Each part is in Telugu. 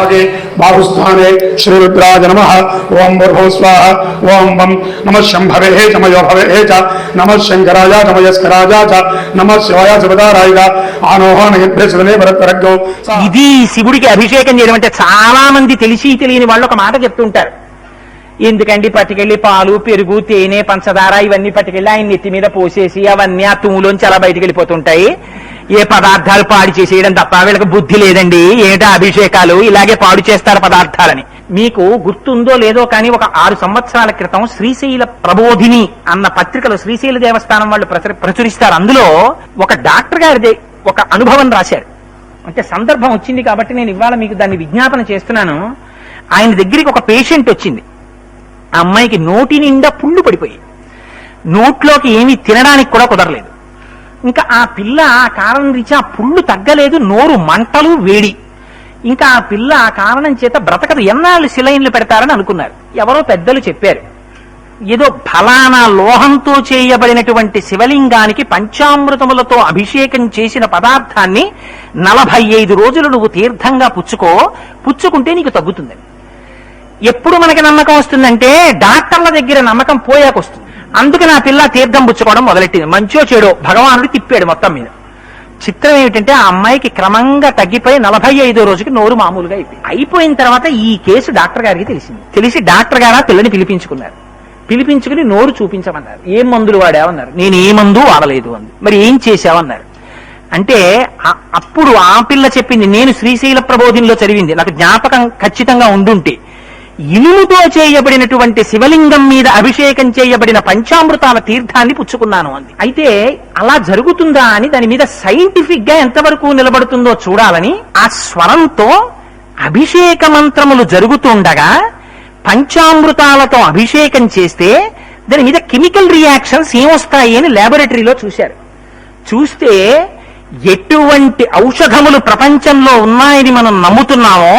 భాగే బాహుస్థానే శ్రీరుద్రాయ నమ ఓం భూర్భువ స్వాహ ఓం వం నమ శంభవే చ మయో భవే చ నమ శంకరాయ చ మయస్కరాయ చ నమ శివాయ శివదారాయ ఆనోహనయభ్య శివనే భరత్వరగ్గో ఇది శివుడికి అభిషేకం చేయడం అంటే చాలా మంది తెలిసి తెలియని వాళ్ళు ఒక మాట చెప్తుంటారు. ఎందుకండి పట్టుకెళ్ళి పాలు పెరుగు తేనె పంచదార ఇవన్నీ పట్టుకెళ్ళి ఆయన నెత్తి మీద పోసేసి అవన్నీ ఆ తుమ్ములోంచి అలా బయటకు వెళ్ళిపోతుంటాయి. ఏ పదార్థాలు పాడు చేసేయడం తప్ప వీళ్ళకి బుద్ధి లేదండి. ఏటా అభిషేకాలు? ఇలాగే పాడు చేస్తారు పదార్థాలని. మీకు గుర్తుందో లేదో కానీ ఒక ఆరు సంవత్సరాల క్రితం శ్రీశైల ప్రబోధిని అన్న పత్రికలో శ్రీశైల దేవస్థానం వాళ్ళు ప్రచుర- ప్రచురిస్తారు. అందులో ఒక డాక్టర్ గారిది ఒక అనుభవం రాశారు. అంటే సందర్భం వచ్చింది కాబట్టి నేను ఇవాళ మీకు దాన్ని విజ్ఞాపన చేస్తున్నాను. ఆయన దగ్గరికి ఒక పేషెంట్ వచ్చింది. ఆ అమ్మాయికి నోటి నిండా పుళ్ళు పడిపోయి నోట్లోకి ఏమీ తినడానికి కూడా కుదరలేదు. ఇంకా ఆ పిల్ల ఆ కారణం రీత్యా ఆ పుళ్ళు తగ్గలేదు నోరు మంటలు వేడి. ఇంకా ఆ పిల్ల ఆ కారణం చేత బ్రతకదు. ఎన్నాళ్ళు శిలైన్లు పెడతారని అనుకున్నారు. ఎవరో పెద్దలు చెప్పారు. ఏదో ఫలానా లోహంతో చేయబడినటువంటి శివలింగానికి పంచామృతములతో అభిషేకం చేసిన పదార్థాన్ని నలభై ఐదు రోజులు నువ్వు తీర్థంగా పుచ్చుకో పుచ్చుకుంటే నీకు తగ్గుతుందని ఎప్పుడు మనకి నమ్మకం వస్తుందంటే డాక్టర్ల దగ్గర నమ్మకం పోయాకొస్తుంది. అందుకే నా పిల్ల తీర్థం పుచ్చుకోవడం మొదలెట్టింది. మంచో చెడో భగవానుడు తిప్పాడు మొత్తం మీద. చిత్రం ఏమిటంటే ఆ అమ్మాయికి క్రమంగా తగ్గిపోయి నలభై ఐదో రోజుకి నోరు మామూలుగా అయిపోయింది. అయిపోయిన తర్వాత ఈ కేసు డాక్టర్ గారికి తెలిసింది. తెలిసి డాక్టర్ గారు ఆ పిల్లని పిలిపించుకున్నారు. పిలిపించుకుని నోరు చూపించమన్నారు. ఏం మందులు వాడావన్నారు? నేను ఏ మందు వాడలేదు అంది. మరి ఏం చేశావన్నారు? అంటే అప్పుడు ఆ పిల్ల చెప్పింది నేను శ్రీశైల ప్రబోధినిలో చదివింది. నాకు జ్ఞాపకం ఖచ్చితంగా ఉండుంటే. ఇనుముతో చేయబడినటువంటి శివలింగం మీద అభిషేకం చేయబడిన పంచామృతాల తీర్థాన్ని పుచ్చుకున్నాను అంది. అయితే అలా జరుగుతుందా అని దాని మీద సైంటిఫిక్గా ఎంతవరకు నిలబడుతుందో చూడాలని ఆ స్వరంతో అభిషేక మంత్రములు జరుగుతుండగా పంచామృతాలతో అభిషేకం చేస్తే దాని మీద కెమికల్ రియాక్షన్స్ ఏమొస్తాయి అని ల్యాబొరేటరీలో చూశారు. చూస్తే ఎటువంటి ఔషధములు ప్రపంచంలో ఉన్నాయని మనం నమ్ముతున్నామో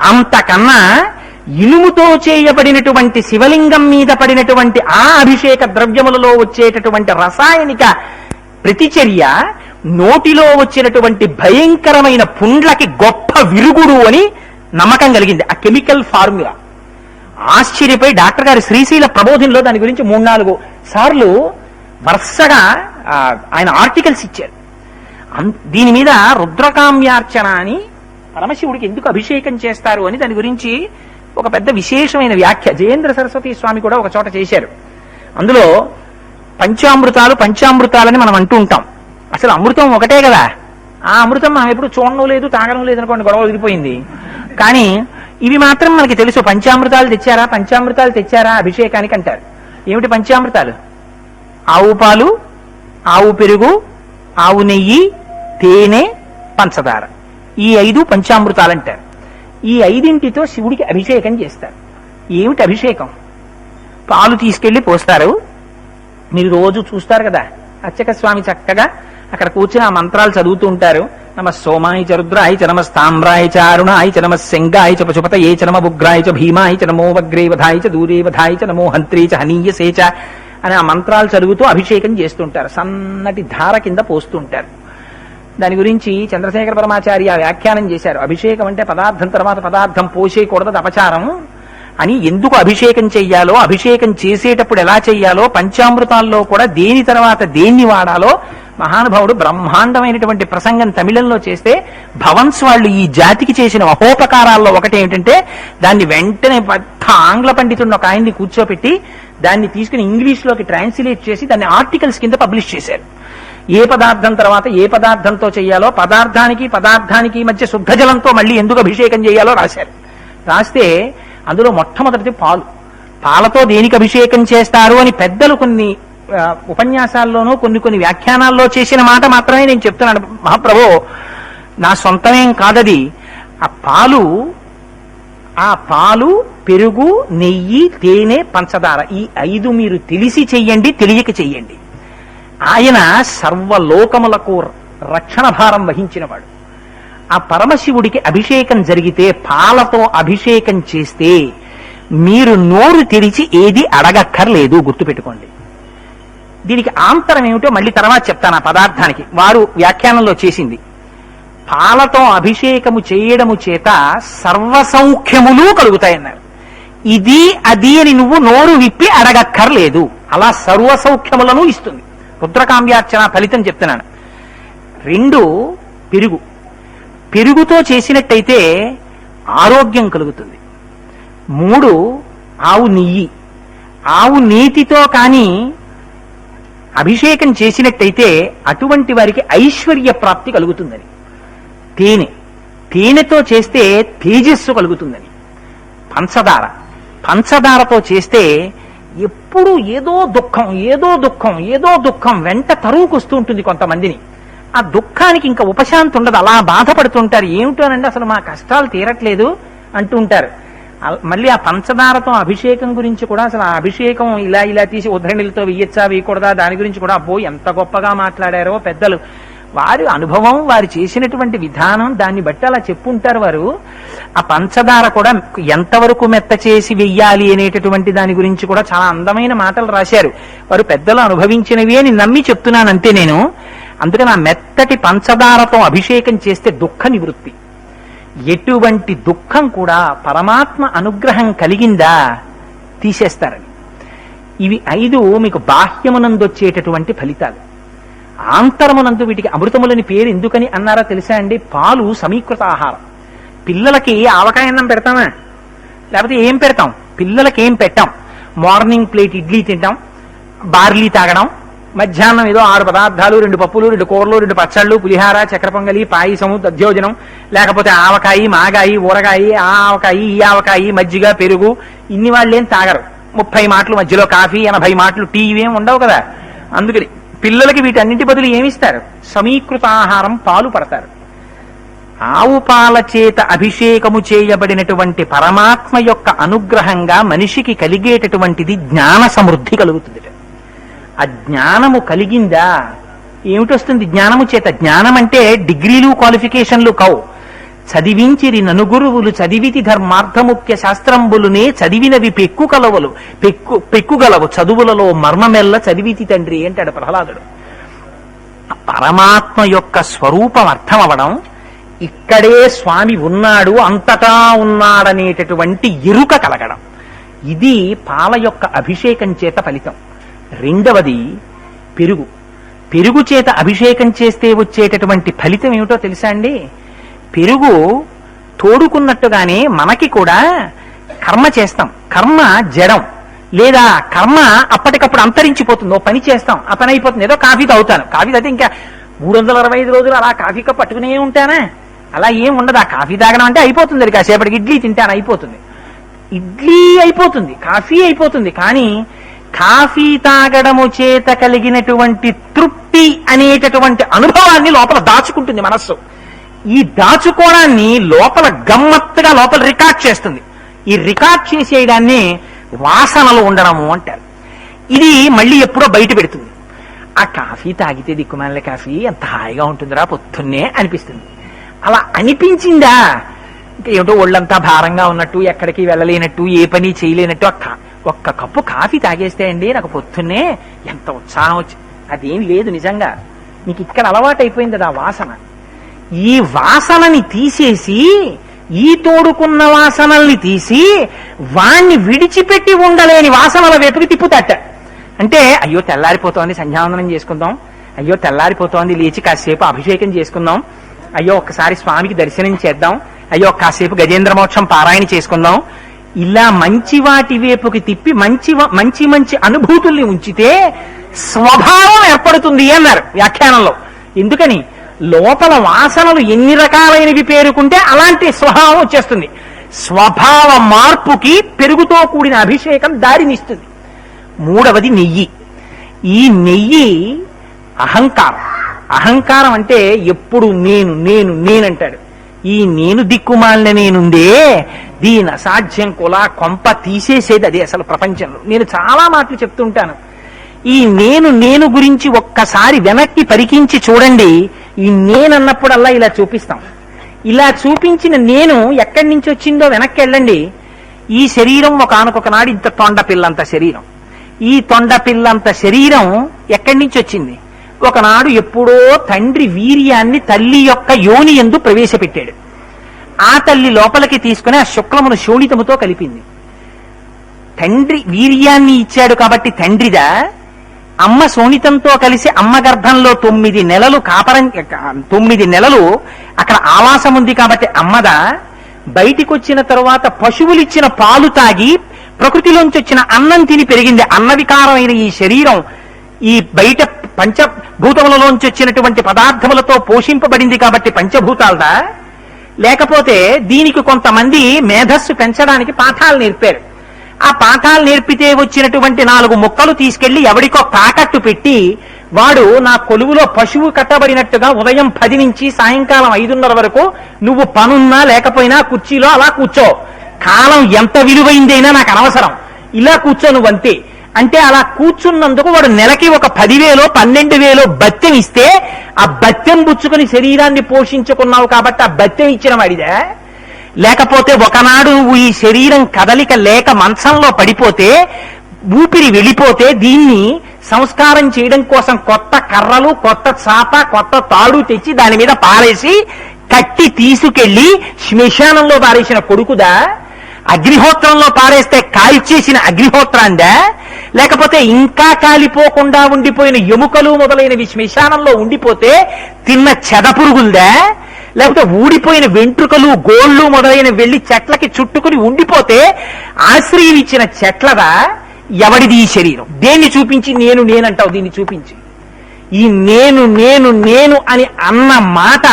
అంతకన్నా ఇనుముతో చేయబడినటువంటి శివలింగం మీద పడినటువంటి ఆ అభిషేక ద్రవ్యములలో వచ్చేటటువంటి రసాయనిక ప్రతిచర్య నోటిలో వచ్చినటువంటి భయంకరమైన పుండ్లకి గొప్ప విరుగుడు అని నమ్మకం కలిగింది. ఆ కెమికల్ ఫార్ములా. ఆశ్చర్యపై డాక్టర్ గారు శ్రీశైల ప్రబోధంలో దాని గురించి మూడు నాలుగు సార్లు వరుసగా ఆయన ఆర్టికల్స్ ఇచ్చారు. దీని మీద రుద్రకామ్యార్చన అని పరమశివుడికి ఎందుకు అభిషేకం చేస్తారు అని దాని గురించి ఒక పెద్ద విశేషమైన వ్యాఖ్య. జయేంద్ర సరస్వతి స్వామి కూడా ఒక చోట చేశారు. అందులో పంచామృతాలు పంచామృతాలని మనం అంటూ ఉంటాం. అసలు అమృతం ఒకటే కదా? ఆ అమృతం మనం ఎప్పుడు చూడడం లేదు తాగడం లేదు అనుకోండి గొడవ వదిలిపోయింది కానీ ఇవి మాత్రం మనకి తెలుసు. పంచామృతాలు తెచ్చారా? పంచామృతాలు తెచ్చారా? అభిషేకానికి అంటారు. ఏమిటి పంచామృతాలు? ఆవు పాలు ఆవు పెరుగు ఆవు నెయ్యి తేనె పంచదార. ఈ ఐదు పంచామృతాలు అంటారు. ఈ ఐదింటితో శివుడికి అభిషేకం చేస్తారు. ఏమిటి అభిషేకం? పాలు తీసుకెళ్ళి పోస్తారు. మీరు రోజు చూస్తారు కదా అచ్చక స్వామి చక్కగా అక్కడ కూర్చుని ఆ మంత్రాలు చదువుతూ ఉంటారు. నమ సోమాయ చరుద్రాయి రుద్రాయ చ నమ స్తామ్రాయ చ అరుణాయ చ నమ శంగాయ చ పశుపతయే చ నమ ఉగ్రాయ చ భీమాయ చ నమో వగ్రే చ దూరే చ నమో హంత్రే చ హనీయసే చ అని ఆ మంత్రాలు చదువుతూ అభిషేకం చేస్తుంటారు. సన్నటి ధార కింద పోస్తుంటారు. దాని గురించి చంద్రశేఖర పరమాచార్య వ్యాఖ్యానం చేశారు. అభిషేకం అంటే పదార్థం తర్వాత పదార్థం పోసేయకూడదు అపచారం. అని ఎందుకు అభిషేకం చెయ్యాలో అభిషేకం చేసేటప్పుడు ఎలా చెయ్యాలో పంచామృతాల్లో కూడా దేని తర్వాత దేన్ని వాడాలో మహానుభావుడు బ్రహ్మాండమైనటువంటి ప్రసంగం తమిళంలో చేస్తే భవన్స్ వాళ్ళు ఈ జాతికి చేసిన మహోపకారాల్లో ఒకటి ఏమిటంటే దాన్ని వెంటనే పెద్ద ఆంగ్ల పండితుడిని ఒక ఆయన్ని కూర్చోపెట్టి దాన్ని తీసుకుని ఇంగ్లీష్లోకి ట్రాన్స్లేట్ చేసి దాన్ని ఆర్టికల్స్ కింద పబ్లిష్ చేశారు. ఏ పదార్థం తర్వాత ఏ పదార్థంతో చేయాలో పదార్థానికి పదార్థానికి మధ్య శుద్ధ జలంతో మళ్ళీ ఎందుకు అభిషేకం చేయాలో రాశారు. రాస్తే అందులో మొట్టమొదటిది పాలు. పాలతో దేనికి అభిషేకం చేస్తారు అని పెద్దలు కొన్ని ఉపన్యాసాల్లోనూ కొన్ని కొన్ని వ్యాఖ్యానాల్లో చేసిన మాట మాత్రమే నేను చెప్తున్నాను. మహాప్రభు నా సొంతమేం కాదది. ఆ పాలు ఆ పాలు పెరుగు నెయ్యి తేనె పంచదార ఈ ఐదు మీరు తెలిసి చెయ్యండి తెలియక చెయ్యండి. ఆయన సర్వలోకములకు రక్షణ భారం వహించినవాడు. ఆ పరమశివుడికి అభిషేకం జరిగితే పాలతో అభిషేకం చేస్తే మీరు నోరు తెరిచి ఏది అడగక్కర్లేదు గుర్తుపెట్టుకోండి. దీనికి ఆంతరం ఏమిటో మళ్ళీ తర్వాత చెప్తాను ఆ పదార్థానికి. వారు వ్యాఖ్యానంలో చేసింది. పాలతో అభిషేకము చేయడము చేత సర్వసౌఖ్యములు కలుగుతాయన్నారు. ఇది అది అని నువ్వు నోరు విప్పి అడగక్కర్లేదు. అలా సర్వసౌఖ్యములను ఇస్తుంది. రుద్రకామ్యార్చన ఫలితం చెప్తున్నాను. రెండు పెరుగు. పెరుగుతో చేసినట్టయితే ఆరోగ్యం కలుగుతుంది. మూడు ఆవు నెయ్యి. ఆవు నీతితో కానీ అభిషేకం చేసినట్టయితే అటువంటి వారికి ఐశ్వర్య ప్రాప్తి కలుగుతుందని. తేనె. తేనెతో చేస్తే తేజస్సు కలుగుతుందని. పంచదార. పంచదారతో చేస్తే ఎప్పుడు ఏదో దుఃఖం ఏదో దుఃఖం ఏదో దుఃఖం వెంట తరువుకొస్తూ ఉంటుంది కొంతమందిని. ఆ దుఃఖానికి ఇంకా ఉపశాంతి ఉండదు అలా బాధపడుతుంటారు. ఏమిటోనండి అసలు మా కష్టాలు తీరట్లేదు అంటూ ఉంటారు మళ్ళీ ఆ పంచదారతో అభిషేకం గురించి కూడా అసలు ఆ అభిషేకం ఇలా ఇలా తీసి ఉద్ధరణిలతో వేయచ్చా వేయకూడదా దాని గురించి కూడా అబ్బో ఎంత గొప్పగా మాట్లాడారో పెద్దలు. వారి అనుభవం వారు చేసినటువంటి విధానం దాన్ని బట్టి అలా చెప్పుంటారు వారు. ఆ పంచదార కూడా ఎంతవరకు మెత్త చేసి వెయ్యాలి అనేటటువంటి దాని గురించి కూడా చాలా అందమైన మాటలు రాశారు. వారు పెద్దలు అనుభవించినవి అని నమ్మి చెప్తున్నాను అంతే నేను. అందుకని ఆ మెత్తటి పంచదారతో అభిషేకం చేస్తే దుఃఖ నివృత్తి. ఎటువంటి దుఃఖం కూడా పరమాత్మ అనుగ్రహం కలిగిందా తీసేస్తారని. ఇవి ఐదు మీకు బాహ్యమునందొచ్చేటటువంటి ఫలితాలు. ఆంతరమునందు వీటికి అమృతములని పేరు ఎందుకని అన్నారా తెలుసా అండి? పాలు సమీకృత ఆహారం. పిల్లలకి ఆవకాయ అన్నం పెడతామా? లేకపోతే ఏం పెడతాం? పిల్లలకి ఏం పెట్టాం? మార్నింగ్ ప్లేట్ ఇడ్లీ తింటాం బార్లీ తాగడం మధ్యాహ్నం ఏదో ఆరు పదార్థాలు రెండు పప్పులు రెండు కూరలు రెండు పచ్చళ్ళు పులిహార చక్ర పొంగలి పాయసము దధ్యోజనం లేకపోతే ఆవకాయి మాగాయి ఊరగాయి ఆ ఆవకాయి ఈ ఆవకాయి మజ్జిగ పెరుగు ఇన్ని వాళ్ళు ఏం తాగరు. ముప్పై మాటలు మధ్యలో కాఫీ ఎనభై మాటలు టీ ఇవేం ఉండవు కదా? అందుకని పిల్లలకి వీటన్నింటి బదులు ఏమిస్తారు? సమీకృతాహారం పాలు పడతారు. ఆవు పాల చేత అభిషేకము చేయబడినటువంటి పరమాత్మ యొక్క అనుగ్రహంగా మనిషికి కలిగేటటువంటిది జ్ఞాన సమృద్ధి కలుగుతుంది. ఆ జ్ఞానము కలిగిందా? ఏమిటొస్తుంది? జ్ఞానము చేత జ్ఞానం అంటే డిగ్రీలు క్వాలిఫికేషన్లు కావు. చదివించిరి ననుగురువులు చదివితి ధర్మార్థముఖ్య శాస్త్రంబులునే చదివినవి పెక్కు కలవలు పెక్కు పెక్కుగలవు. చదువులలో మర్మమెల్ల చదివితి తండ్రి అంటాడు ప్రహ్లాదుడు. పరమాత్మ యొక్క స్వరూపం అర్థమవడం ఇక్కడే స్వామి ఉన్నాడు అంతటా ఉన్నాడనేటటువంటి ఎరుక కలగడం. ఇది పాల యొక్క అభిషేకం చేత ఫలితం. రెండవది పెరుగు. పెరుగు చేత అభిషేకం చేస్తే వచ్చేటటువంటి ఫలితం ఏమిటో తెలుసా అండి? పెరుగు తోడుకున్నట్టుగానే మనకి కూడా కర్మ చేస్తాం. కర్మ జడం. లేదా కర్మ అప్పటికప్పుడు అంతరించిపోతుంది. ఓ పని చేస్తాం. అతను అయిపోతుంది ఏదో కాఫీ తాగుతాను. కాఫీ తాగితే ఇంకా మూడు వందల అరవై ఐదు రోజులు అలా కాఫీ కప్ పట్టుకునే ఉంటానా? అలా ఏం ఉండదు. ఆ కాఫీ తాగడం అంటే అయిపోతుంది. అది కాసేపటికి ఇడ్లీ తింటాను. అయిపోతుంది. ఇడ్లీ అయిపోతుంది. కాఫీ అయిపోతుంది. కానీ కాఫీ తాగడము చేత కలిగినటువంటి తృప్తి అనేటటువంటి అనుభవాన్ని లోపల దాచుకుంటుంది మనస్సు. ఈ దాచుకోవడాన్ని లోపల గమ్మత్తుగా లోపల రికార్డ్ చేస్తుంది. ఈ రికార్డ్ చేసేయడాన్ని వాసనలు ఉండడము అంటారు. ఇది మళ్ళీ ఎప్పుడో బయట పెడుతుంది. ఆ కాఫీ తాగితే దిక్కుమాల కాఫీ ఎంత హాయిగా ఉంటుందిరా పొద్దున్నే అనిపిస్తుంది. అలా అనిపించిందా? ఏమిటో ఒళ్ళంతా భారంగా ఉన్నట్టు ఎక్కడికి వెళ్ళలేనట్టు ఏ పని చేయలేనట్టు ఒక్క కప్పు కాఫీ తాగేస్తే అండి నాకు పొద్దున్నే ఎంత ఉత్సాహం వచ్చి అదేం లేదు నిజంగా. నీకు ఇక్కడ అలవాటు అయిపోయింది ఆ వాసన. ఈ వాసనని తీసేసి ఈ తోడుకున్న వాసనల్ని తీసి వాణ్ణి విడిచిపెట్టి ఉండలేని వాసనల వైపుకి తిప్పుతట. అంటే అయ్యో తెల్లారిపోతోంది సంధ్యావందనం చేసుకుందాం. అయ్యో తెల్లారిపోతోంది లేచి కాసేపు అభిషేకం చేసుకుందాం. అయ్యో ఒక్కసారి స్వామికి దర్శనం చేద్దాం. అయ్యో కాసేపు గజేంద్రమోక్షం పారాయణ చేసుకుందాం. ఇలా మంచి వాటి వైపుకి తిప్పి మంచి మంచి మంచి అనుభూతుల్ని ఉంచితే స్వభావం ఏర్పడుతుంది అన్నారు వ్యాఖ్యానంలో. ఎందుకని? లోపల వాసనలు ఎన్ని రకాలైనవి పేరుకుంటే అలాంటి స్వభావం వచ్చేస్తుంది. స్వభావ మార్పుకి పెరుగుతో కూడిన అభిషేకం దారినిస్తుంది. మూడవది నెయ్యి. ఈ నెయ్యి అహంకారం. అహంకారం అంటే ఎప్పుడు నేను నేను నేనంటాడు. ఈ నేను దిక్కుమాలిన నేనుందే దీని అసాధ్యం కులా కొంప తీసేసేది అదే అసలు ప్రపంచంలో. నేను చాలా మాటలు చెప్తుంటాను. ఈ నేను నేను గురించి ఒక్కసారి వెనక్కి పరికించి చూడండి ఈ నేనన్నప్పుడల్లా ఇలా చూపిస్తాం. ఇలా చూపించిన నేను ఎక్కడి నుంచి వచ్చిందో వెనక్కి వెళ్ళండి. ఈ శరీరం ఒక నాడు ఇంత తొండ పిల్లంత శరీరం. ఈ తొండ పిల్లంత శరీరం ఎక్కడి నుంచి వచ్చింది? ఒకనాడు ఎప్పుడో తండ్రి వీర్యాన్ని తల్లి యొక్క యోని ఎందు ప్రవేశపెట్టాడు. ఆ తల్లి లోపలికి తీసుకుని ఆ శుక్లమును శోణితముతో కలిపింది. తండ్రి వీర్యాన్ని ఇచ్చాడు కాబట్టి తండ్రిదా? అమ్మ సోనితంతో కలిసి అమ్మ గర్భంలో తొమ్మిది నెలలు కాపరం తొమ్మిది నెలలు అక్కడ ఆవాసం ఉంది కాబట్టి అమ్మదా బయటికి వచ్చిన తరువాత పశువులిచ్చిన పాలు తాగి ప్రకృతిలోంచి వచ్చిన అన్నం తిని పెరిగింది. అన్నవికారమైన ఈ శరీరం ఈ బయట పంచభూతములలోంచి వచ్చినటువంటి పదార్థములతో పోషింపబడింది కాబట్టి పంచభూతాలదా? లేకపోతే దీనికి కొంతమంది మేధస్సు పెంచడానికి పాఠాలు నేర్పారు. ఆ పాఠాలు నేర్పితే వచ్చినటువంటి నాలుగు ముక్కలు తీసుకెళ్ళి ఎవడికో తాకట్టు పెట్టి వాడు నా కొలువులో పశువు కట్టబడినట్టుగా ఉదయం పది నుంచి సాయంకాలం ఐదున్నర వరకు నువ్వు పనున్నా లేకపోయినా కుర్చీలో అలా కూర్చో. కాలం ఎంత విలువైందైనా నాకు అనవసరం. ఇలా కూర్చో నువ్వు అంతే. అంటే అలా కూర్చున్నందుకు వాడు నెలకి ఒక పదివేలో పన్నెండు వేలో బత్యం ఇస్తే ఆ బత్యం పుచ్చుకుని శరీరాన్ని పోషించుకున్నావు కాబట్టి ఆ బత్యం ఇచ్చిన వాడిదే. లేకపోతే ఒకనాడు నువ్వు ఈ శరీరం కదలిక లేక మంచంలో పడిపోతే ఊపిరి వెళ్ళిపోతే దీన్ని సంస్కారం చేయడం కోసం కొత్త కర్రలు కొత్త చాప కొత్త తాడు తెచ్చి దాని మీద పారేసి కట్టి తీసుకెళ్ళి శ్మశానంలో పారేసిన కొడుకుదా? అగ్నిహోత్రంలో పారేస్తే కాల్చేసిన అగ్నిహోత్రాందా? లేకపోతే ఇంకా కాలిపోకుండా ఉండిపోయిన ఎముకలు మొదలైనవి శ్మశానంలో ఉండిపోతే తిన్న చెద పురుగుందా? లేకపోతే ఊడిపోయిన వెంట్రుకలు గోళ్ళు మొదలైన వెళ్ళి చెట్లకి చుట్టుకుని ఉండిపోతే ఆశ్రయం ఇచ్చిన చెట్లదా? ఎవడిది ఈ శరీరం? దేన్ని చూపించి నేను నేనంటావు? దీన్ని చూపించి. ఈ నేను నేను నేను అని అన్న మాట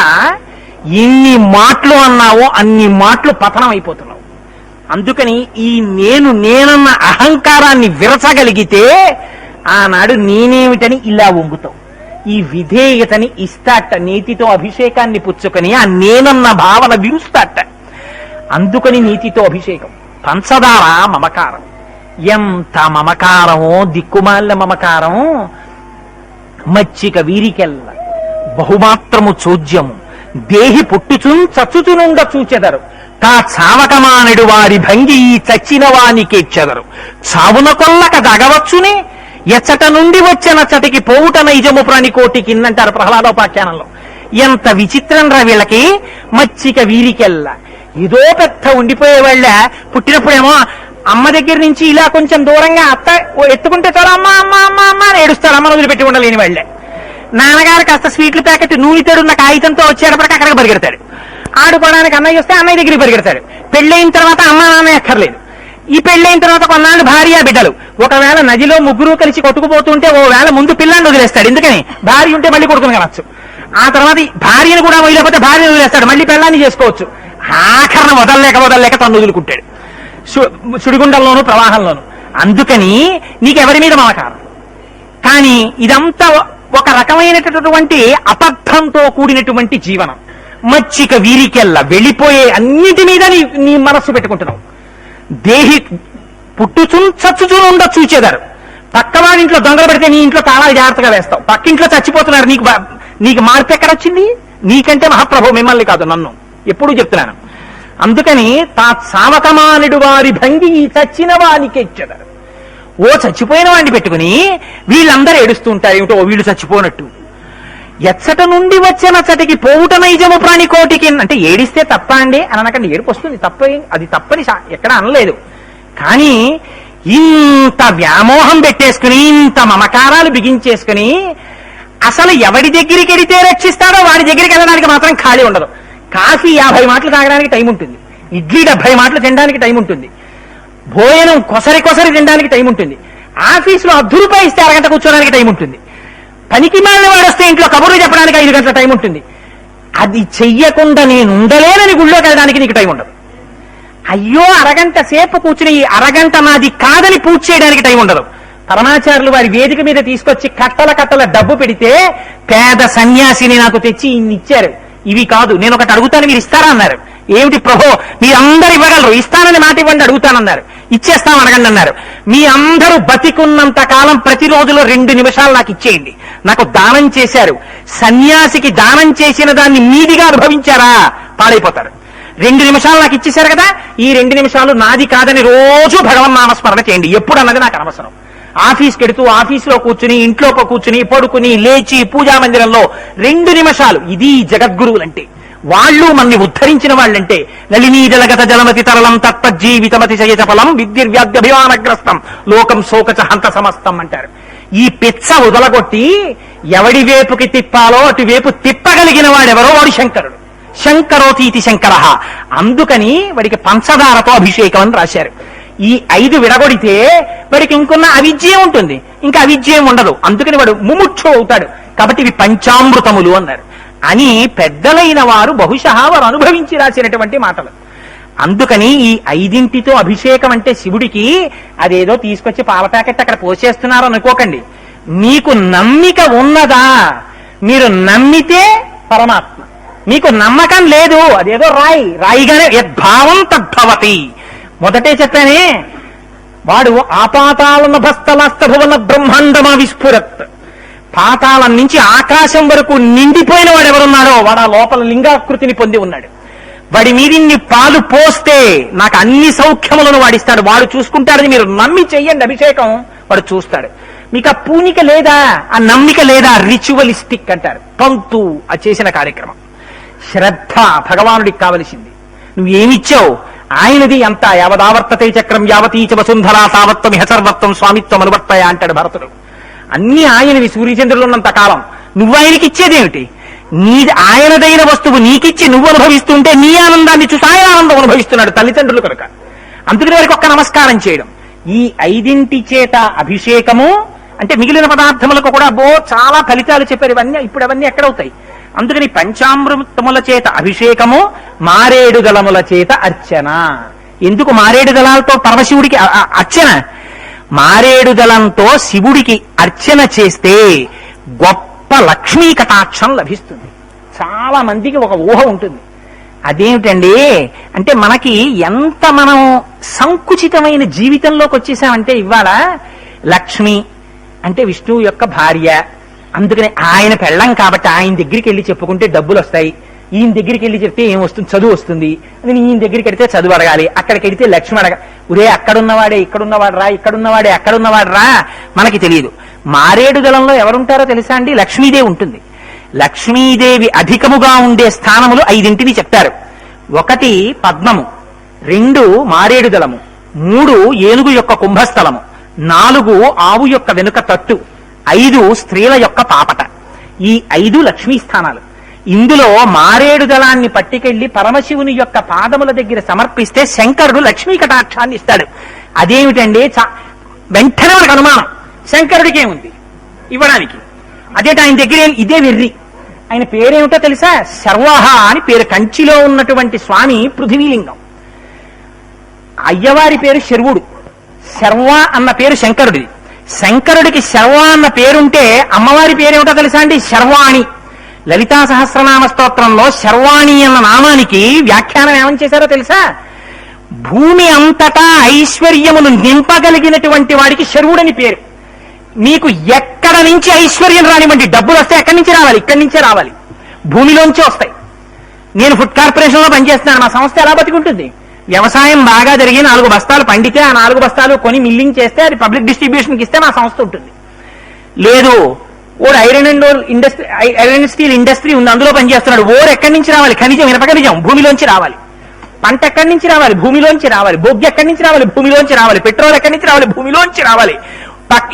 ఎన్ని మాటలు అన్నావో అన్ని మాటలు పతనం అయిపోతున్నావు. అందుకని ఈ నేను నేనన్న అహంకారాన్ని విరచగలిగితే ఆనాడు నేనేమిటని ఇలా వంగుతావు. ఈ విధేయతని ఇస్తాట నీతితో అభిషేకాన్ని పుచ్చుకొని ఆ నేనన్న భావన విరుస్తాట. అందుకని నీతితో అభిషేకం. పంచదార మమకారం. ఎంత మమకారమో దిక్కుమాల మమకారం. మచ్చిక వీరికెల్ల. బహుమాత్రము చోద్యము. దేహి పుట్టుచున్ చచ్చుచునుండ చూచెదరు. తా చావకమానడు వారి భంగి ఈ చచ్చిన వానికెచ్చెదరు చావున కొల్లక దగవచ్చునే ఎచ్చట నుండి వచ్చినచ్చటికి పోవుట నైజము ప్రాణికోటికి కిందంటారు ప్రహ్లాదోపాఖ్యానంలో ఎంత విచిత్రం రా వీళ్ళకి మచ్చిక వీరికెల్లా. ఏదో పెద్ద ఉండిపోయే వాళ్ళ పుట్టినప్పుడేమో అమ్మ దగ్గర నుంచి ఇలా కొంచెం దూరంగా అత్త ఎత్తుకుంటే చాలా అమ్మ అమ్మ అమ్మ అమ్మ అని ఏడుస్తారు అమ్మ వదిలిపెట్టి ఉండలేని వాళ్ళే. నాన్నగారు కాస్త స్వీట్లు ప్యాకెట్ నూనె తెరున్న కాగితంతో వచ్చేటప్పటికి అక్కడికి పరిగెడతాడు. ఆడుకోవడానికి అన్నయ్య వస్తే అన్నయ్య దగ్గరికి పరిగెడతాడు. పెళ్ళైన తర్వాత అమ్మ నాన్న ఎక్కర్లేదు ఈ పెళ్ళైన తర్వాత కొన్నాళ్ళు భార్య బిడ్డలు. ఒకవేళ నదిలో ముగ్గురు కలిసి కొట్టుకుపోతుంటే ఓ వేళ ముందు పిల్లాన్ని వదిలేస్తాడు. ఎందుకని? భార్య ఉంటే మళ్ళీ కొడుకుని కనొచ్చు ఆ తర్వాత భార్యను కూడా వదిలేకపోతే భార్యను వదిలేస్తాడు. మళ్ళీ పిల్లాన్ని చేసుకోవచ్చు. ఆఖరణ వదలలేక వదలలేక తను వదులుకుంటాడు. సుడిగుండంలోను ప్రవాహంలోను. అందుకని నీకెవరి మీద మమకారం? కానీ ఇదంతా ఒక రకమైనటువంటి అబద్ధంతో కూడినటువంటి జీవనం. మచ్చిక వీరికెల్ల వెళ్ళిపోయే అన్నిటి మీద నీ నీ మనస్సు పెట్టుకుంటున్నావు. దేహి పుట్టుచున్ చచ్చుచున్ ఉండ చూచేదారు. పక్కవాడి ఇంట్లో దొంగలు పెడితే నీ ఇంట్లో తాళాలు జాగ్రత్తగా వేస్తావు. పక్కింట్లో చచ్చిపోతున్నారు నీకు నీకు మార్పు ఎక్కడ వచ్చింది నీకంటే మహాప్రభు మిమ్మల్ని కాదు నన్ను. ఎప్పుడూ చెప్తున్నాను. అందుకని తా సావకమానుడు వారి భంగి ఈ చచ్చిన వానికి ఇచ్చేదారు. ఓ చచ్చిపోయిన వాడిని పెట్టుకుని వీళ్ళందరూ ఏడుస్తూ ఉంటారు ఏమిటో ఓ వీళ్ళు చచ్చిపోనట్టు. ఎచ్చట నుండి వచ్చిన చటికి పోవుట నైజము ప్రాణి కోటికి. అంటే ఏడిస్తే తప్ప అండి? అని అనకండి. ఏడుపు వస్తుంది. తప్ప అది తప్పని ఎక్కడ అనలేదు. కానీ ఇంత వ్యామోహం పెట్టేసుకుని ఇంత మమకారాలు బిగించేసుకుని అసలు ఎవడి దగ్గరికి వెడితే రక్షిస్తాడో వాడి దగ్గరికి వెళ్ళడానికి మాత్రం ఖాళీ ఉండదు. కాఫీ యాభై మాటలు తాగడానికి టైం ఉంటుంది. ఇడ్లీ డెబ్బై మాటలు తినడానికి టైం ఉంటుంది. భోజనం కొసరి కొసరి తినడానికి టైం ఉంటుంది. ఆఫీసులో అర్ధ రూపాయి ఇస్తే అరగంట కూర్చోడానికి టైం ఉంటుంది. పనికి మాలిన వాడు వస్తే ఇంట్లో కబుర్లు చెప్పడానికి ఐదు గంటల టైం ఉంటుంది. అది చెయ్యకుండా నేను ఉండలేనని గుళ్ళోకి వెళ్ళడానికి నీకు టైం ఉండదు. అయ్యో అరగంట సేపు కూర్చుని ఈ అరగంట నాది కాదని పూజ చేయడానికి టైం ఉండదు. పరమాచారులు వారి వేదిక మీద తీసుకొచ్చి కట్టల కట్టల డబ్బు పెడితే పేద సన్యాసిని నాకు తెచ్చి ఇన్ని ఇచ్చారు ఇవి కాదు. నేను ఒకటి అడుగుతాను మీరు ఇస్తారా అన్నారు. ఏమిటి ప్రభో మీరందరూ ఇవ్వగలరు. ఇస్తానని మాట ఇవ్వండి అడుగుతానన్నారు ఇచ్చేస్తాం అడగండి అన్నారు. మీ అందరూ బతికున్నంత కాలం ప్రతిరోజులో రెండు నిమిషాలు నాకు ఇచ్చేయండి. నాకు దానం చేశారు. సన్యాసికి దానం చేసిన దాన్ని మీదిగా అనుభవించారా? పాడైపోతారు. రెండు నిమిషాలు నాకు ఇచ్చేశారు కదా? ఈ రెండు నిమిషాలు నాది కాదని రోజు భగవన్ నామస్మరణ చేయండి. ఎప్పుడు అన్నది నాకు అనవసరం. ఆఫీస్కి వెడుతూ ఆఫీసులో కూర్చుని ఇంట్లో కూర్చుని పడుకుని లేచి పూజా మందిరంలో రెండు నిమిషాలు. ఇది జగద్గురువులంటే. వాళ్ళు మన్ని ఉద్ధరించిన వాళ్ళంటే. నలినీ జలగత జలమతి తరలం తత్పజ్జీవితమతి శయత విద్యుర్వ్యాధ్యభిమానగ్రస్తం. లోకం శోకచ హంత సమస్తం అంటారు. ఈ పిచ్చ వదలగొట్టి ఎవడి వేపుకి తిప్పాలో అటువైపు తిప్పగలిగిన వాడెవరో వాడు శంకరుడు. శంకరోతీతి శంకర. అందుకని వాడికి పంచదారతో అభిషేకం అని రాశారు. ఈ ఐదు విడగొడితే వాడికి ఇంకున్న అవిద్య ఉంటుంది. ఇంకా అవిద్యం ఉండదు. అందుకని వాడు ముముక్షు అవుతాడు. కాబట్టి ఇవి పంచామృతములు అన్నారు. అని పెద్దలైన వారు బహుశా వారు అనుభవించి రాసినటువంటి మాటలు. అందుకని ఈ ఐదింటితో అభిషేకం అంటే శివుడికి అదేదో తీసుకొచ్చి పాల ప్యాకెట్ అక్కడ పోసేస్తున్నారు అనుకోకండి. మీకు నమ్మిక ఉన్నదా? మీరు నమ్మితే పరమాత్మ. మీకు నమ్మకం లేదు. అదేదో రాయి. రాయిగానే యద్భావం తద్భవతి. మొదటే చెప్పానే వాడు ఆపాతాలన భస్తలాస్త భువన బ్రహ్మాండమా విస్ఫురత్. పాతాళం నుంచి ఆకాశం వరకు నిండిపోయిన వాడు ఎవరున్నాడో వాడు ఆ లోపల లింగాకృతిని పొంది ఉన్నాడు. వాడి మీదిన్ని పాలు పోస్తే నాకు అన్ని సౌఖ్యములను వాడిస్తాడు. వాడు చూసుకుంటాడని మీరు నమ్మి చెయ్యండి అభిషేకం వాడు చూస్తాడు. మీకు ఆ పూనిక లేదా? ఆ నమ్మిక లేదా? రిచువలిస్టిక్ అంటారు. పంతు ఆ చేసిన కార్యక్రమం. శ్రద్ధ భగవానుడికి కావలసింది. నువ్వేమిచ్చావు ఆయనది ఎంత యావదావర్తతే చక్రం యావతీచ వసుంధరా తావత్వం సర్వత్వం స్వామిత్వం అనువర్తయ అంటాడు భరతుడు. అన్ని ఆయనవి సూర్యచంద్రులు ఉన్నంత కాలం. నువ్వు ఆయనకి ఇచ్చేదేమిటి? నీ ఆయనదైన వస్తువు నీకిచ్చి నువ్వు అనుభవిస్తుంటే నీ ఆనందాన్ని చూసి ఆయన ఆనందం అనుభవిస్తున్నాడు తల్లిదండ్రులు కనుక. అందుకని వారికి ఒక్క నమస్కారం చేయడం. ఈ ఐదింటి చేత అభిషేకము అంటే మిగిలిన పదార్థములకు కూడా బో చాలా ఫలితాలు చెప్పారు. ఇవన్నీ ఇప్పుడు అవన్నీ ఎక్కడవుతాయి? అందుకని పంచామృతముల చేత అభిషేకము మారేడు దళముల చేత అర్చన. ఎందుకు మారేడు దళాలతో పరమశివుడికి అర్చన? మారేడు దళంతో శివుడికి అర్చన చేస్తే గొప్ప లక్ష్మీ కటాక్షం లభిస్తుంది. చాలా మందికి ఒక ఊహ ఉంటుంది. అదేమిటండి? అంటే మనకి ఎంత మనం సంకుచితమైన జీవితంలోకి వచ్చేసామంటే ఇవాళ లక్ష్మి అంటే విష్ణువు యొక్క భార్య. అందుకని ఆయన పెళ్ళం కాబట్టి ఆయన దగ్గరికి వెళ్ళి చెప్పుకుంటే డబ్బులు వస్తాయి. ఈయన దగ్గరికి వెళ్ళి చెప్తే ఏం వస్తుంది? చదువు వస్తుంది. అని ఈయన దగ్గరికి వెడితే చదువు అడగాలి. అక్కడికి వెడితే లక్ష్మి అడగ. ఉరే అక్కడున్నవాడే ఇక్కడున్నవాడు రా ఇక్కడున్నవాడే అక్కడున్నవాడు రా మనకి తెలియదు. మారేడు దళంలో ఎవరుంటారో తెలుసా అండి? లక్ష్మీదేవి ఉంటుంది. లక్ష్మీదేవి అధికముగా ఉండే స్థానములు ఐదింటిని చెప్తారు. ఒకటి పద్మము రెండు మారేడు దళము మూడు ఏనుగు యొక్క కుంభస్థలము నాలుగు ఆవు యొక్క వెనుక తట్టు. ఐదు స్త్రీల యొక్క పాపట. ఈ ఐదు లక్ష్మీ స్థానాలు. ఇందులో మారేడు దళాన్ని పట్టుకెళ్ళి పరమశివుని యొక్క పాదముల దగ్గర సమర్పిస్తే శంకరుడు లక్ష్మీ కటాక్షాన్ని ఇస్తాడు. అదేమిటండి చా- వెంటనే మనకు అనుమానం. శంకరుడికి ఏముంది? ఇవ్వడానికి. అదే ఆయన దగ్గర ఇదే వెర్రి. ఆయన పేరేమిటో తెలుసా? శర్వహ అని పేరు. కంచిలో ఉన్నటువంటి స్వామి పృథివీలింగం. అయ్యవారి పేరు శర్వుడు. శర్వ అన్న పేరు శంకరుడిది. శంకరుడికి శర్వ అన్న పేరుంటే అమ్మవారి పేరేమిటో తెలుసా అండి? శర్వాణి. లలితా సహస్రనామ స్తోత్రంలో శర్వాణి అన్న నామానికి వ్యాఖ్యానం ఏమని చేశారో తెలుసా? భూమి అంతటా ఐశ్వర్యమును నింపగలిగినటువంటి వాడికి శరువుడని పేరు. మీకు ఎక్కడ నుంచి ఐశ్వర్యం రానివ్వండి. డబ్బులు వస్తే ఎక్కడి నుంచి రావాలి? ఇక్కడి నుంచే రావాలి. భూమిలోంచి వస్తాయి. నేను ఫుడ్ కార్పొరేషన్లో పనిచేస్తున్నాను. మా సంస్థ ఎలా బతికుంటుంది? వ్యవసాయం బాగా జరిగి నాలుగు బస్తాలు పండితే ఆ నాలుగు బస్తాలు కొని మిల్లింగ్ చేస్తే అది పబ్లిక్ డిస్ట్రిబ్యూషన్కి ఇస్తే మా సంస్థ ఉంటుంది. లేదు ఓడు iron and industry iron and steel industry ఉంది అందులో పనిచేస్తున్నాడు. ఓరు ఎక్కడి నుంచి రావాలి? ఖనిజం ఇనప ఖనిజం భూమిలోంచి రావాలి. పంట ఎక్కడి నుంచి రావాలి? భూమిలోంచి రావాలి. బొగ్గు ఎక్కడి నుంచి రావాలి? భూమిలోంచి రావాలి. పెట్రోల్ ఎక్కడి నుంచి రావాలి? భూమిలోంచి రావాలి.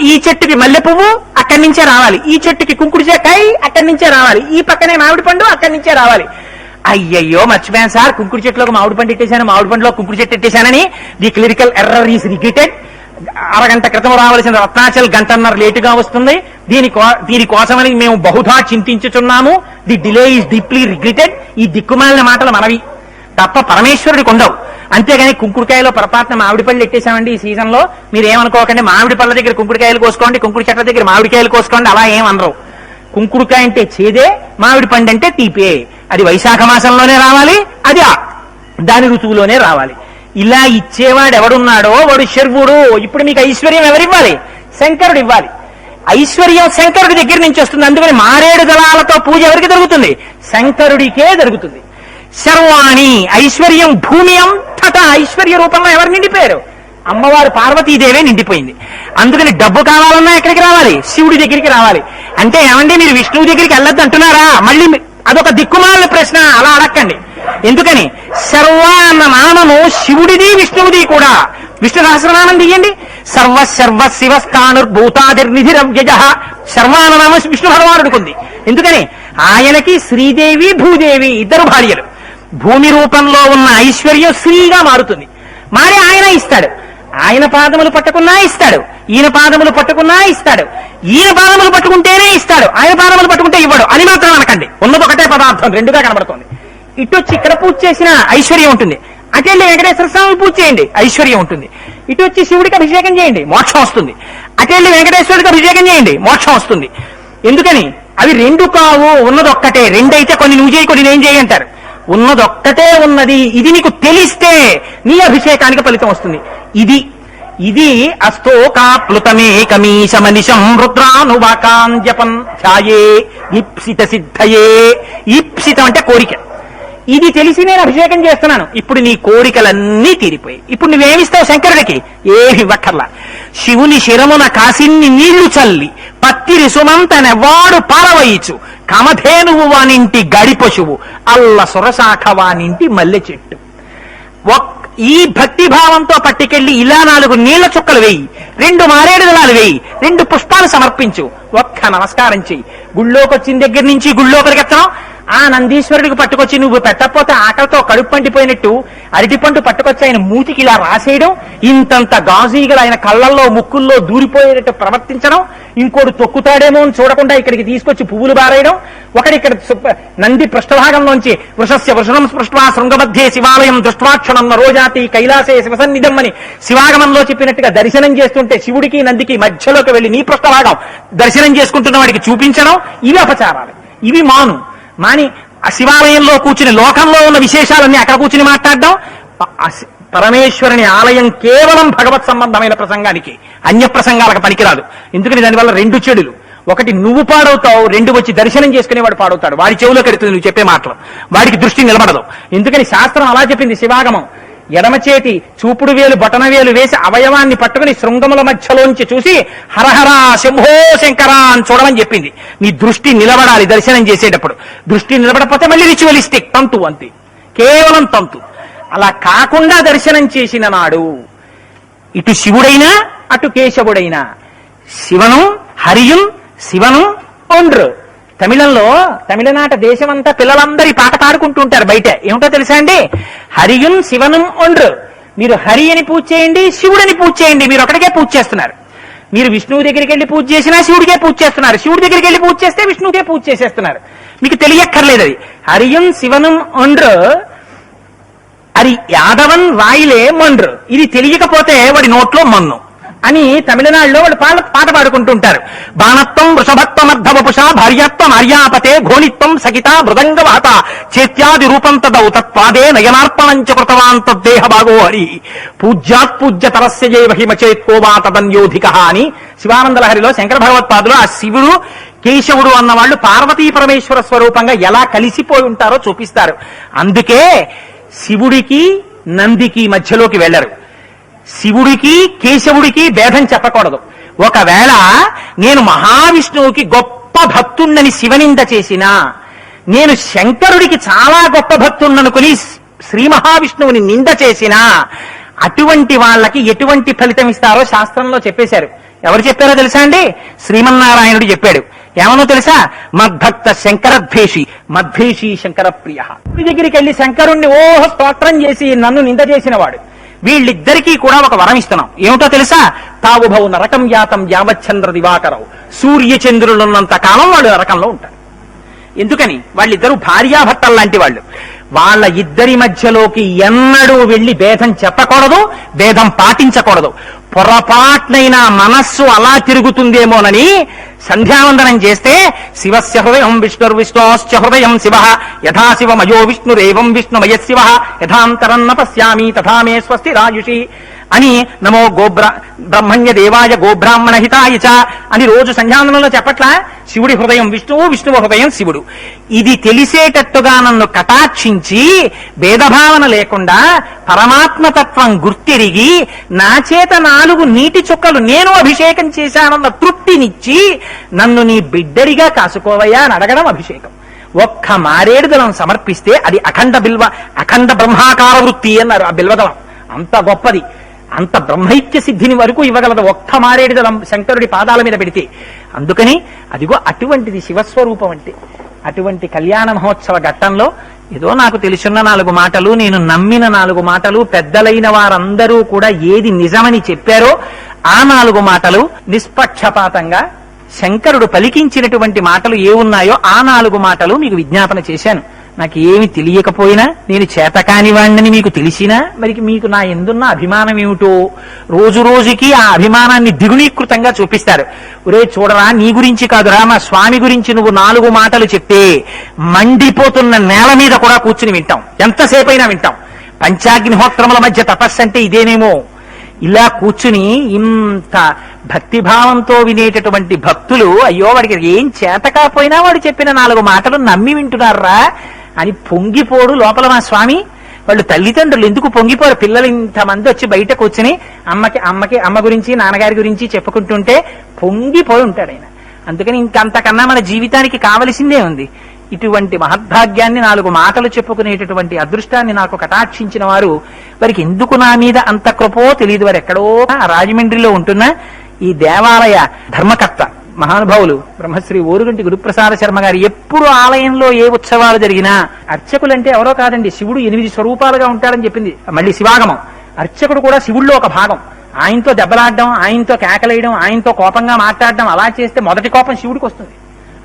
ఈ చెట్టుకి మల్లె పువ్వు అక్కడి నుంచే రావాలి. ఈ చెట్టుకి కుంకుడు కాయ అక్కడి నుంచే రావాలి. ఈ పక్కనే మామిడి పండు అక్కడి నుంచే రావాలి. అయ్యయ్యో మర్చిపోయాను సార్. కుంకుడు చెట్టులో మామిడి పండు ఎట్టేశాను మామిడి పండులో కుంకుడు చెట్టు ఎట్టేశానని the clerical error is repeated అరగంట క్రితం రావాల్సిన రత్నాచల్ గంటన్నర లేటుగా వస్తుంది. దీని కో- దీనికోసమని మేము బహుధా చింతించుచున్నాము. The delay is deeply regretted. ఈ దిక్కుమాలిన మాటలు మనవి. తప్ప పరమేశ్వరుడికి ఉండవు అంతేగాని కుంకుడుకాయలో పొరపాటున మామిడి పళ్ళు ఎట్టేశామండి ఈ సీజన్లో మీరు ఏమనుకోకండి మామిడి పళ్ళ దగ్గర కుంకుడుకాయలు కోసుకోండి కుంకుడు చెట్ల దగ్గర మామిడికాయలు కోసుకోండి అలా ఏం అనరు. కుంకుడుకాయ అంటే చేదే మామిడి పండు అంటే తీపే. అది వైశాఖ మాసంలోనే రావాలి అది ఆ- దాని ఋతువులోనే రావాలి. ఇలా ఇచ్చేవాడు ఎవడున్నాడో వాడు శర్వుడు. ఇప్పుడు మీకు ఐశ్వర్యం ఎవరివ్వాలి? శంకరుడు ఇవ్వాలి. ఐశ్వర్యం శంకరుడి దగ్గర నుంచి వస్తుంది. అందుకని మారేడు దళాలతో పూజ ఎవరికి జరుగుతుంది? శంకరుడికే జరుగుతుంది. శర్వాణి ఐశ్వర్యం భూమి అంతటా ఐశ్వర్య రూపంలో ఎవరు నిండిపోయారు? అమ్మవారు పార్వతీదేవే నిండిపోయింది. అందుకని డబ్బు కావాలన్నా ఎక్కడికి రావాలి? శివుడి దగ్గరికి రావాలి. అంటే ఏమండి మీరు విష్ణువు దగ్గరికి వెళ్ళొద్దు అంటున్నారా? మళ్ళీ అదొక దిక్కుమాల ప్రశ్న అలా అడక్కండి. ఎందుకని? సర్వ అన్న నామము శివుడిది విష్ణువుది కూడా. విష్ణు సహస్రనామం తీయండి. సర్వ సర్వ శివ స్థానుర్భూతాదిర్నిధిరవ్యజ. సర్వ అన్న నామం విష్ణు భగవానుడికి ఉంది. ఎందుకని? ఆయనకి శ్రీదేవి భూదేవి ఇద్దరు భార్యలు. భూమి రూపంలో ఉన్న ఐశ్వర్యం శ్రీగా మారుతుంది. మారి ఆయన ఇస్తాడు. ఆయన పాదములు పట్టుకున్నా ఇస్తాడు. ఈయన పాదములు పట్టుకున్నా ఇస్తాడు. ఈయన పాదములు పట్టుకుంటేనే ఇస్తాడు. ఆయన పాదములు పట్టుకుంటే ఇవ్వడు. అని మాత్రం అనకండి. ఉన్నది ఒకటే పదార్థం. రెండుగా కనబడుతుంది. ఇటు వచ్చి ఇక్కడ పూజ చేసిన ఐశ్వర్యం ఉంటుంది. అటెళ్ళి వెంకటేశ్వర స్వామి పూజ చేయండి. ఐశ్వర్యం ఉంటుంది. ఇటు వచ్చి శివుడికి అభిషేకం చేయండి. మోక్షం వస్తుంది. అటెళ్ళి వెంకటేశ్వరుడికి అభిషేకం చేయండి. మోక్షం వస్తుంది. ఎందుకని? అవి రెండు కావు. ఉన్నదొక్కటే. రెండైతే కొన్ని నువ్వు చేయి కొన్ని నేను చేయి అంటారు. ఉన్నదొక్కటే ఉన్నది. ఇది నీకు తెలిస్తే నీ అభిషేకానికి ఫలితం వస్తుంది. ఇది ఇది అస్తోకాప్లుతమే కమీశమనిశం జపం ఛాయే ఈప్సిత సిద్ధయే ఈప్సితం అంటే కోరిక. ఇది తెలిసి నేను అభిషేకం చేస్తున్నాను. ఇప్పుడు నీ కోరికలన్నీ తీరిపోయి ఇప్పుడు నువ్వేమిస్తావు శంకరుడికి? ఏమి ఇవ్వక్కర్లా. శివుని శిరమున కాసిన్ని నీళ్ళు చల్లి పత్తిరి సుమంతనెవ్వాడు పారవయిచు. కమధేనువు వానింటి గడి పశువు అల్ల సురశాఖ వానింటి మల్లె చెట్టు ఒక్క ఈ భక్తి భావంతో పట్టుకెళ్ళి ఇలా నాలుగు నీళ్ళ చుక్కలు వేయి రెండు మారేడు దళాలు వేయి రెండు పుష్పాలు సమర్పించు. ఒక్క నమస్కారం చెయ్యి. గుళ్ళోకి వచ్చిన దగ్గర నుంచి గుళ్ళోకి ఎత్తడం ఆ నందీశ్వరుడికి పట్టుకొచ్చి నువ్వు పెట్టకపోతే ఆకలితో కడుపు పండిపోయినట్టు అరటిపండు పట్టుకొచ్చి ఆయన మూతికి ఇలా రాసేయడం ఇంతంత గాజీగలు ఆయన కళ్ళల్లో ముక్కుల్లో దూరిపోయేటట్టు ప్రవర్తించడం ఇంకోటి తొక్కుతాడేమో అని చూడకుండా ఇక్కడికి తీసుకొచ్చి పువ్వులు బారేయడం ఒకటి ఇక్కడ నంది పృష్ఠభాగంలోంచి వృషస్య వృషణం స్పృష్వా శృంగమధ్యే శివాలయం దృష్ట్వాక్షణం రోజాతి కైలాసే శివసన్నిధం అని శివాగమంలో చెప్పినట్టుగా దర్శనం చేస్తుంటే శివుడికి నందికి మధ్యలోకి వెళ్ళి నీ పృష్ఠభాగం దర్శనం చేసుకుంటున్న వాడికి చూపించడం ఇవి అపచారాలు. ఇవి మాను. మాని ఆ శివాలయంలో కూర్చుని లోకంలో ఉన్న విశేషాలన్నీ అక్కడ కూర్చుని మాట్లాడడం పరమేశ్వరుని ఆలయం కేవలం భగవత్ సంబంధమైన ప్రసంగానికి అన్య ప్రసంగాలకు పనికిరాదు. ఎందుకని దానివల్ల రెండు చెడులు. ఒకటి నువ్వు పాడవుతావు రెండు వచ్చి దర్శనం చేసుకునేవాడు పాడవుతాడు. వాడి చెవులో కడుతుంది నువ్వు చెప్పే మాటలు. వాడికి దృష్టి నిలబడదు. ఎందుకని శాస్త్రం అలా చెప్పింది శివాగమం. ఎడమ చేతి చూపుడు వేలు బటన వేలు వేసి అవయవాన్ని పట్టుకుని శృంగముల మధ్యలోంచి చూసి హరహరా శంభో శంకరా అని చూడమని చెప్పింది. నీ దృష్టి నిలబడాలి దర్శనం చేసేటప్పుడు. దృష్టి నిలబడపోతే మళ్ళీ రిచువలిస్టిక్ తంతు అంతే. కేవలం తంతు. అలా కాకుండా దర్శనం చేసిన నాడు ఇటు శివుడైనా అటు కేశవుడైనా శివను హరియుం శివను ఒండ్రు. తమిళంలో తమిళనాట దేశమంతా పిల్లలందరి పాట పాడుకుంటూ ఉంటారు బయట. ఏమిటో తెలుసా అండి? హరియున్ శివనం ఒండ్రు. మీరు హరి అని పూజ చేయండి శివుడని పూజ చేయండి మీరు ఒకటికే పూజ చేస్తున్నారు. మీరు విష్ణువు దగ్గరికి వెళ్ళి పూజ చేసినా శివుడికే పూజ చేస్తున్నారు. శివుడి దగ్గరికి వెళ్ళి పూజ చేస్తే విష్ణువుకే పూజ చేసేస్తున్నారు. మీకు తెలియక్కర్లేదు అది. హరియం శివనం ఒండ్రు. అది యాదవన్ వాయిలే మండ్రు. ఇది తెలియకపోతే వాడి నోట్లో మన్ను. అని తమిళనాడులో వాళ్ళు పాట పాట పాడుకుంటుంటారు. బాణత్వం వృషభత్వమర్ధవపుష భార్యత్వం ఆర్యాపతే ఘోనిత్వం సగిత మృదంగవాత చేత్యాది రూపం తదౌ తత్పాదే నయనార్పణంచ కృతవాన్ తద్దేహ భాగో హరి. పూజ్యాత్ పూజ్య తరస్య జైవ హిమచేత్కోవా తదన్యోధిక అని శివానంద లహరిలో శంకర భగవత్పాదులు ఆ శివుడు కేశవుడు అన్న వాళ్ళు పార్వతీ పరమేశ్వర స్వరూపంగా ఎలా కలిసిపోయి ఉంటారో చూపిస్తారు. అందుకే శివుడికి నందికి మధ్యలోకి వెళ్ళరు శివుడికి కేశవుడికి భేదం చెప్పకూడదు. ఒకవేళ నేను మహావిష్ణువుకి గొప్ప భక్తుణ్ణని శివనింద చేసినా నేను శంకరుడికి చాలా గొప్ప భక్తుణ్ణనుకుని శ్రీ మహావిష్ణువుని నింద చేసినా అటువంటి వాళ్ళకి ఎటువంటి ఫలితం ఇస్తారో శాస్త్రంలో చెప్పేశారు. ఎవరు చెప్పారో తెలుసా అండి? శ్రీమన్నారాయణుడు చెప్పాడు. ఏమనో తెలుసా? మద్భక్త శంకరద్వేషి. మద్వేషి శంకర ప్రియ దగ్గరికి వెళ్ళి శంకరుణ్ణి ఓహ స్తోత్రం చేసి నన్ను నింద చేసిన వాడు వీళ్ళిద్దరికీ కూడా ఒక వరం ఇస్తున్నాం. ఏమిటో తెలుసా? తావుభౌ నరకం యాతం యావచ్చంద్ర దివాకరవు సూర్యచంద్రులున్నంత కాలం వాళ్ళు నరకంలో ఉంటారు. ఎందుకని? వాళ్ళిద్దరూ భార్యాభర్తలు లాంటి వాళ్ళు. వాళ్ళ ఇద్దరి మధ్యలోకి ఎన్నడూ వెళ్ళి భేదం చెప్పకూడదు భేదం పాటించకూడదు. పొరపాట్నైనా మనస్సు అలా తిరుగుతుందేమోనని సంధ్యావందనం చేస్తే శివస్య హృదయం విష్ణుర్విష్ణోశ్చ హృదయం శివ యథా శివమయో విష్ణురేవం విష్ణుమయ శివ యథాంతరం న పశ్యామి తథా మే స్వస్తి రాయుషి. అని నమో గోబ్ర బ్రహ్మణ్య దేవాయ గోబ్రాహ్మణ హితాయ చ అని రోజు సంధ్యానంలో చెప్పట్లా? శివుడి హృదయం విష్ణువు విష్ణువు హృదయం శివుడు. ఇది తెలిసేటట్టుగా నన్ను కటాక్షించి భేదభావన లేకుండా పరమాత్మతత్వం గుర్తిరిగి నా చేత నాలుగు నీటి చుక్కలు నేను అభిషేకం చేశానన్న తృప్తినిచ్చి నన్ను నీ బిడ్డడిగా కాసుకోవయ్యా అని అడగడం అభిషేకం. ఒక్క మారేడుదలం సమర్పిస్తే అది అఖండ బిల్వ అఖండ బ్రహ్మాకార వృత్తి అన్నారు ఆ బిల్వదలం అంత గొప్పది. అంత బ్రహ్మైక్య సిద్ధిని వరకు ఇవ్వగలదు. ఒక్క మారేడు శంకరుడి పాదాల మీద పెడితే. అందుకని అదిగో అటువంటిది శివస్వరూపం అంటే. అటువంటి కళ్యాణ మహోత్సవ ఘట్టంలో ఏదో నాకు తెలుసున్న నాలుగు మాటలు నేను నమ్మిన నాలుగు మాటలు పెద్దలైన వారందరూ కూడా ఏది నిజమని చెప్పారో ఆ నాలుగు మాటలు నిష్పక్షపాతంగా శంకరుడు పలికించినటువంటి మాటలు ఏ ఉన్నాయో ఆ నాలుగు మాటలు మీకు విజ్ఞాపన చేశాను. నాకు ఏమి తెలియకపోయినా నేను చేతకాని వాణ్ణని మీకు తెలిసినా మరి మీకు నా ఎందున్న అభిమానం ఏమిటో రోజు రోజుకి ఆ అభిమానాన్ని దిగుణీకృతంగా చూపిస్తారు. ఒరే చూడరా నీ గురించి కాదురా మా స్వామి గురించి నువ్వు నాలుగు మాటలు చెప్తే మండిపోతున్న నేల మీద కూడా కూర్చుని వింటాం. ఎంతసేపైనా వింటాం. పంచాగ్నిహోత్రముల మధ్య తపస్సు అంటే ఇదేనేమో. ఇలా కూర్చుని ఇంత భక్తిభావంతో వినేటటువంటి భక్తులు అయ్యో వాడికి ఏం చేత కాపోయినా వాడు చెప్పిన నాలుగు మాటలు నమ్మి వింటున్నారా? అని పొంగిపోడు లోపల మా స్వామి. వాళ్ళు తల్లిదండ్రులు ఎందుకు పొంగిపోరు? పిల్లలు ఇంతమంది వచ్చి బయట కూర్చుని అమ్మకి అమ్మకి అమ్మ గురించి నాన్నగారి గురించి చెప్పుకుంటుంటే పొంగిపోయి ఉంటాడు ఆయన. అందుకని ఇంకంతకన్నా మన జీవితానికి కావలసిందే ఉంది. ఇటువంటి మహద్భాగ్యాన్ని నాలుగు మాటలు చెప్పుకునేటటువంటి అదృష్టాన్ని నాకు కటాక్షించిన వారు వారికి ఎందుకు నా మీద అంత కృపో తెలియదు వారు ఎక్కడో ఆ రాజమండ్రిలో ఉంటున్న ఈ దేవాలయ ధర్మకర్త. మహానుభావులు బ్రహ్మశ్రీ ఓరుగంటి గురుప్రసాద శర్మ గారు ఎప్పుడు ఆలయంలో ఏ ఉత్సవాలు జరిగినా అర్చకులంటే ఎవరో కాదండి శివుడు ఎనిమిది స్వరూపాలుగా ఉంటాడని చెప్పింది. మళ్ళీ శివాగమం. అర్చకుడు కూడా శివుల్లో ఒక భాగం. ఆయనతో దెబ్బలాడడం ఆయనతో కేకలేయడం ఆయనతో కోపంగా మాట్లాడడం అలా చేస్తే మొదటి కోపం శివుడికి వస్తుంది.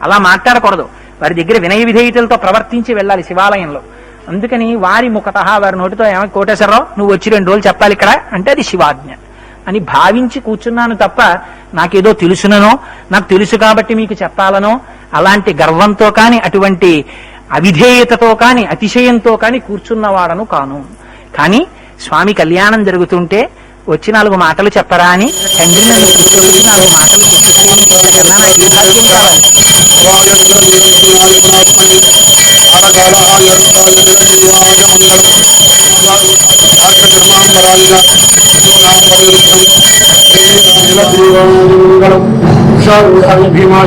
అలా మాట్లాడకూడదు. వారి దగ్గర వినయ విధేయతలతో ప్రవర్తించి వెళ్ళాలి శివాలయంలో. అందుకని వారి ముఖత వారి నోటితో ఏమైనా కోటేశ్వరరావు నువ్వు వచ్చి రెండు రోజులు చెప్పాలి ఇక్కడ అంటే అది శివాజ్ఞ. అని భావించి కూర్చున్నాను తప్ప నాకేదో తెలుసుననో నాకు తెలుసు కాబట్టి మీకు చెప్పాలనో అలాంటి గర్వంతో కాని అటువంటి అవిధేయతతో కాని అతిశయంతో కాని కూర్చున్నవాడను కాను. కానీ స్వామి కళ్యాణం జరుగుతుంటే వచ్చి నాలుగు మాటలు చెప్పరా అని తండ్రి నన్ను కూర్చోబెట్టి నాలుగు మాటలు చెప్పిస్తే ఇంతకన్నా నాకు ఏ భాగ్యం కావాలి భీమాయ